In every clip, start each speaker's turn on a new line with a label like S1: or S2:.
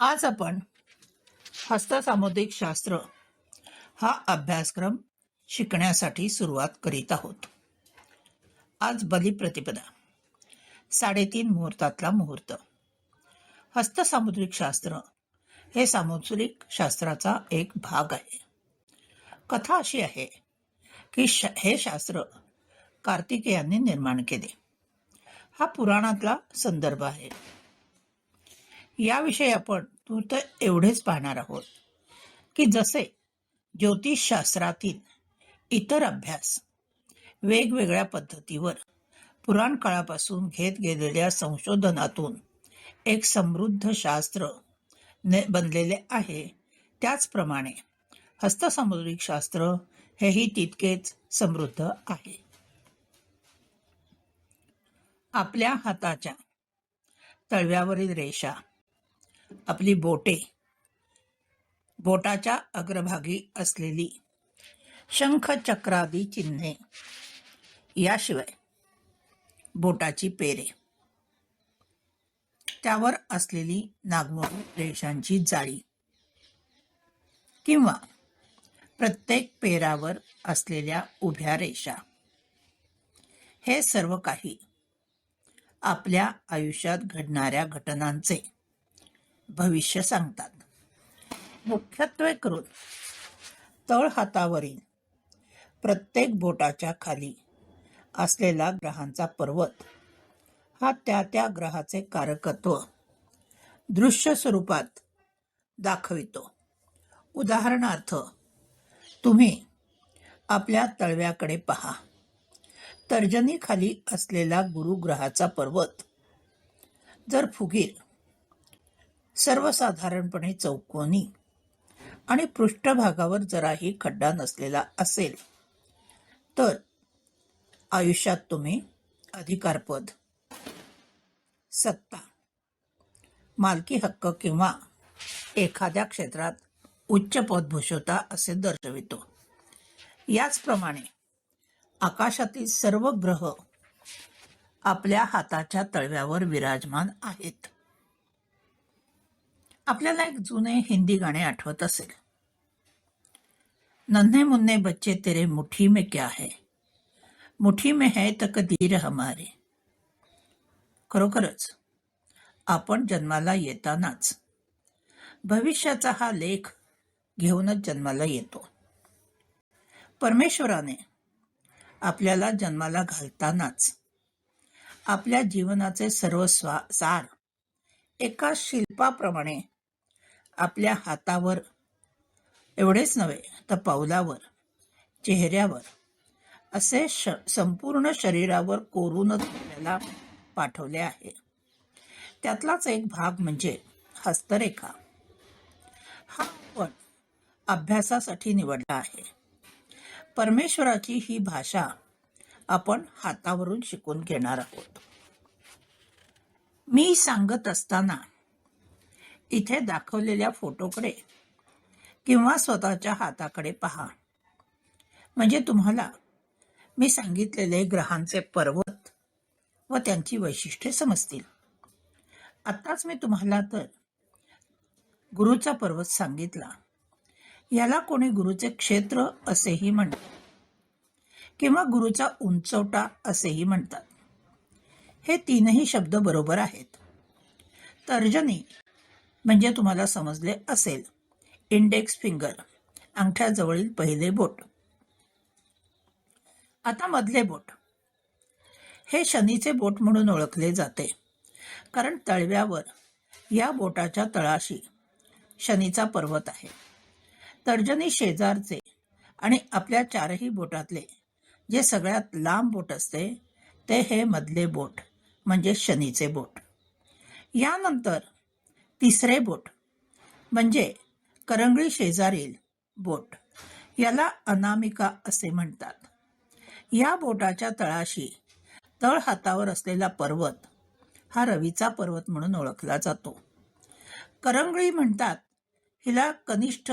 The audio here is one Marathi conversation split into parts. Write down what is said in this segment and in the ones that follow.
S1: आज आपण हस्तसामुद्रिक शास्त्र हा अभ्यासक्रम शिकण्यासाठी सुरुवात करीत आहोत. आज बलिप्रतिपदा साडेतीन मुहूर्तातला मुहूर्त. हस्तसामुद्रिक शास्त्र हे सामुद्रिक शास्त्राचा एक भाग आहे. कथा अशी आहे की श हे शास्त्र कार्तिकेयांनी निर्माण केले. हा पुराणातला संदर्भ आहे. याविषयी आपण तूर्त एवढेच पाहणार आहोत. की जसे ज्योतिषशास्त्रातील इतर अभ्यास वेगवेगळ्या पद्धतीवर पुराण काळापासून घेत गेलेल्या संशोधनातून एक समृद्ध शास्त्र ने बनलेले आहे. त्याचप्रमाणे हस्तसामुद्रिक शास्त्र हेही तितकेच समृद्ध आहे. आपल्या हाताच्या तळव्यावरील रेषा आपली बोटे. बोटाच्या अग्रभागी असलेली शंख चक्रादी चिन्हे. याशिवाय बोटाची पेरे. त्यावर असलेली नागमोडी रेषांची जाळी. किंवा प्रत्येक पेरावर असलेल्या उभ्या रेषा. हे सर्व काही आपल्या आयुष्यात घडणाऱ्या घटनांचे भविष्य सांगतात. मुख्यत्वे करून तळ हातावरील प्रत्येक बोटाच्या खाली असलेला ग्रहांचा पर्वत. हा त्या त्या ग्रहाचे कारकत्व दृश्य स्वरूपात दाखवितो. उदाहरणार्थ तुम्ही आपल्या तळव्याकडे पहा. तर्जनीखाली असलेला गुरुग्रहाचा पर्वत. जर फुगीर सर्वसाधारणपणे चौकोनी आणि पृष्ठभागावर जराही खड्डा नसलेला असेल तर आयुष्यात तुम्ही अधिकारपद सत्ता मालकी हक्क किंवा एखाद्या क्षेत्रात उच्च पद भूषवता असे दर्शवितो. याचप्रमाणे आकाशातील सर्व ग्रह आपल्या हाताच्या तळव्यावर विराजमान आहेत. आपल्याला एक जुने हिंदी गाणे आठवत असेल. नन्हे मुन्ने बच्चे तेरे मुठी में क्या है? मुठी में है तकदीर हमारे. खरोखरच आपण जन्माला येतानाच. भविष्याचा हा लेख घेऊनच जन्माला येतो. परमेश्वराने आपल्याला जन्माला घालतानाच आपल्या जीवनाचे सर्व स्वा सार एका शिल्पाप्रमाणे आपल्या हातावर. एवढेच नव्हे तर पावलावर चेहऱ्यावर. असे श संपूर्ण शरीरावर कोरूनच आपल्याला पाठवले आहे. त्यातलाच एक भाग म्हणजे हस्तरेखा. हा आपण अभ्यासासाठी निवडला आहे. परमेश्वराची ही भाषा आपण हातावरून शिकून घेणार आहोत. मी सांगत असताना इथे दाखवलेल्या फोटोकडे किंवा स्वतःच्या हाताकडे पहा. म्हणजे तुम्हाला मी सांगितलेले ग्रहांचे पर्वत व त्यांची वैशिष्ट्ये समजतील. आत्ताच मी तुम्हाला तर गुरुचा पर्वत सांगितला. याला कोणी गुरुचे क्षेत्र असेही म्हणतात किंवा गुरुचा उंचवटा असेही म्हणतात. हे तीनही शब्द बरोबर आहेत. तर्जनी म्हणजे तुम्हाला समजले असेल. इंडेक्स फिंगर अंगठ्याजवळील पहिले बोट. आता मधले बोट. हे शनीचे बोट म्हणून ओळखले जाते. कारण तळव्यावर या बोटाच्या तळाशी शनीचा पर्वत आहे. तर्जनी शेजारचे आणि आपल्या चारही बोटातले जे सगळ्यात लांब बोट असते ते हे मधले बोट म्हणजे शनीचे बोट. यानंतर तिसरे बोट. म्हणजे करंगळी शेजारील बोट. याला अनामिका असे म्हणतात. या बोटाच्या तळाशी तळ हातावर असलेला पर्वत हा रवीचा पर्वत म्हणून ओळखला जातो. करंगळी म्हणतात हिला कनिष्ठ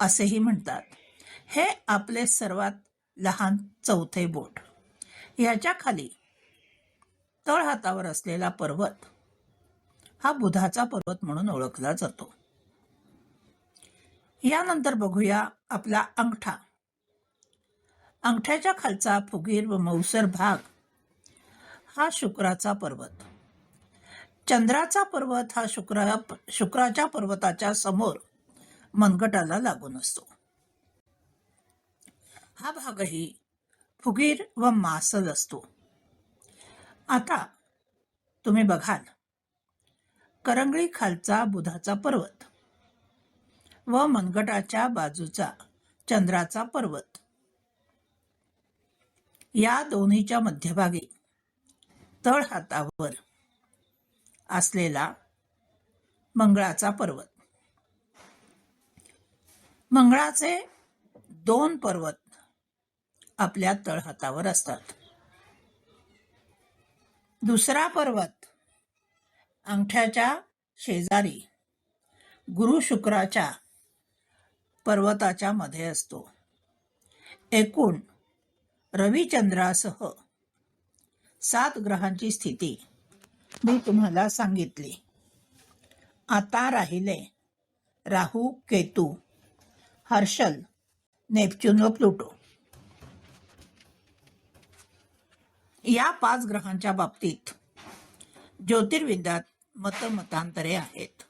S1: असेही म्हणतात. हे आपले सर्वात लहान चौथे बोट. याच्या खाली तळ हातावर असलेला पर्वत हा बुधाचा पर्वत म्हणून ओळखला जातो. यानंतर बघूया आपला अंगठा. अंगठ्याच्या खालचा फुगीर व मौसर भाग हा शुक्राचा पर्वत. चंद्राचा पर्वत हा शुक्रा शुक्राच्या पर्वताच्या समोर मनगटाला लागून असतो. हा भागही फुगीर व मासल असतो. आता तुम्ही बघाल करंगळी खालचा बुधाचा पर्वत व मनगटाच्या बाजूचा चंद्राचा पर्वत. या दोन्हीच्या मध्यभागी तळ हातावर असलेला मंगळाचा पर्वत. मंगळाचे दोन पर्वत आपल्या तळहातावर असतात. दुसरा पर्वत अंगठ्याच्या शेजारी. गुरु शुक्राच्या पर्वताच्या मध्ये असतो. एकूण रविचंद्रासह सात ग्रहांची स्थिती मी तुम्हाला सांगितली. आता राहिले राहू केतू हर्षल नेपच्यून व प्लुटो. या पाच ग्रहांच्या बाबतीत ज्योतिर्विद्यात मतमतांतरे आहेत.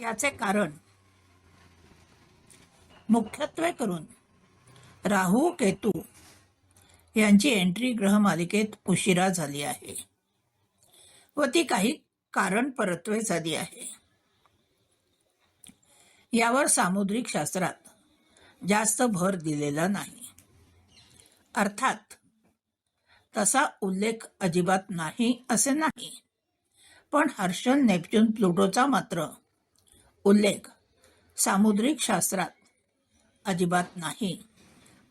S1: याचे कारण मुख्यत्वे करून राहू केतू यांची एंट्री ग्रह मालिकेत उशिरा झाली आहे व ती काही कारण परत्वे झाली आहे. यावर सामुद्रिक शास्त्रात जास्त भर दिलेला नाही. अर्थात तसा उल्लेख अजिबात नाही असे नाही. पण हर्षल नेपच्यून प्लुटोचा मात्र उल्लेख सामुद्रिक शास्त्रात अजिबात नाही.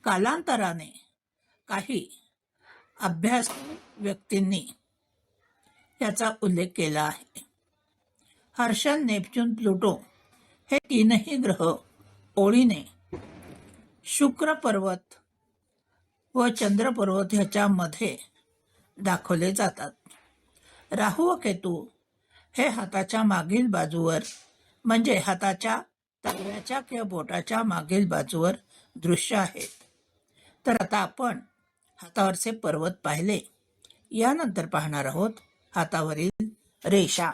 S1: कालांतराने काही अभ्यास व्यक्तींनी याचा उल्लेख केला आहे. हर्षल नेपच्यून प्लुटो हे तीनही ग्रह ओळीने शुक्र पर्वत व चंद्रपर्वत ह्याच्यामध्ये दाखवले जातात. राहू व केतू हे हाताच्या मागील बाजूवर म्हणजे हाताच्या तळव्याच्या किंवा बोटाच्या मागील बाजूवर दृश्य आहेत. तर आता आपण हातावरचे पर्वत पाहिले. यानंतर पाहणार आहोत हातावरील रेषा.